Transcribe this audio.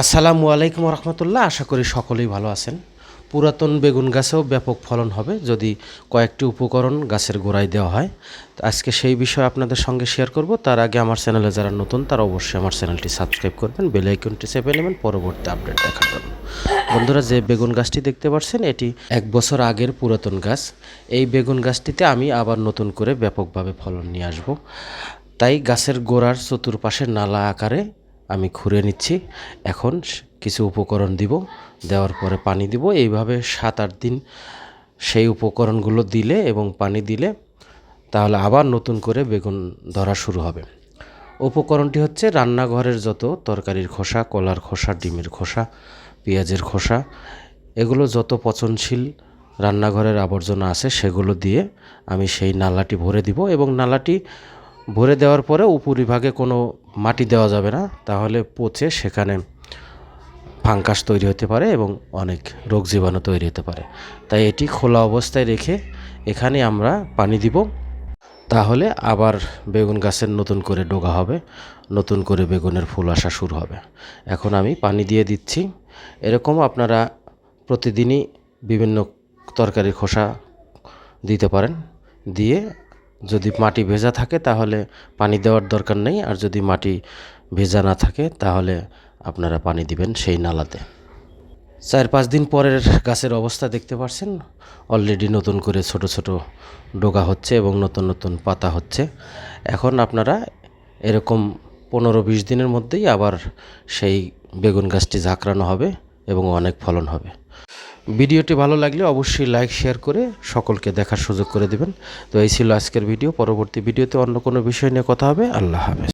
আসসালামু আলাইকুম রহমতুল্লাহ। আশা করি সকলেই ভালো আছেন। পুরাতন বেগুন গাছেও ব্যাপক ফলন হবে যদি কয়েকটি উপকরণ গাছের গোড়ায় দেওয়া হয়। আজকে সেই বিষয়ে আপনাদের সঙ্গে শেয়ার করব। তার আগে আমার চ্যানেলে যারা নতুন, তারা অবশ্যই আমার চ্যানেলটি সাবস্ক্রাইব করবেন বেল আইকনটি চেপে নেবেন, পরবর্তী আপডেট দেখার জন্য। বন্ধুরা, যে বেগুন গাছটি দেখতে পাচ্ছেন, এটি এক বছর আগের পুরাতন গাছ। এই বেগুন গাছটিতে আমি আবার নতুন করে ব্যাপকভাবে ফলন নিয়ে আসব। তাই গাছের গোড়ার চতুর্পাশে নালা আকারে আমি খুঁড়ে নিচ্ছি। এখন কিছু উপকরণ দিব, দেওয়ার পরে পানি দিব। এইভাবে সাত আট দিন সেই উপকরণগুলো দিলে এবং পানি দিলে তাহলে আবার নতুন করে বেগুন ধরা শুরু হবে। উপকরণটি হচ্ছে রান্নাঘরের যত তরকারির খোসা, কলার খোসা, ডিমের খোসা, পেঁয়াজের খোসা, এগুলো যত পচনশীল রান্নাঘরের আবর্জনা আছে সেগুলো দিয়ে আমি সেই নালাটি ভরে দিব এবং নালাটি ভরে দেওয়ার পরে উপরিভাগে কোনো মাটি দেওয়া যাবে না, তাহলে পচে সেখানে ফাঙ্কাস তৈরি হতে পারে এবং অনেক রোগ জীবাণু তৈরি হতে পারে। তাই এটি খোলা অবস্থায় রেখে এখানে আমরা পানি দিব। তাহলে আবার বেগুন গাছের নতুন করে ডোগা হবে, নতুন করে বেগুনের ফুল আসা শুরু হবে। এখন আমি পানি দিয়ে দিচ্ছি। এরকম আপনারা প্রতিদিনই বিভিন্ন তরকারির খোসা দিতে পারেন। দিয়ে যদি মাটি ভেজা থাকে তাহলে পানি দেওয়ার দরকার নেই, আর যদি মাটি ভেজা না থাকে তাহলে আপনারা পানি দিবেন সেই নালাতে। চার পাঁচ দিন পরের গাছের অবস্থা দেখতে পাচ্ছেন অলরেডি নতুন করে ছোট ছোট ডোগা হচ্ছে এবং নতুন নতুন পাতা হচ্ছে। এখন আপনারা এরকম পনেরো বিশ দিনের মধ্যেই আবার সেই বেগুন গাছটি ঝাঁকড়ানো হবে এবং অনেক ফলন হবে। ভিডিওটি ভালো লাগলে অবশ্যই লাইক শেয়ার করে সকলকে দেখার সুযোগ করে দেবেন। তো এই ছিল আজকের ভিডিও। পরবর্তী ভিডিওতে অন্য কোনো বিষয় নিয়ে কথা হবে। আল্লাহ হাফেজ।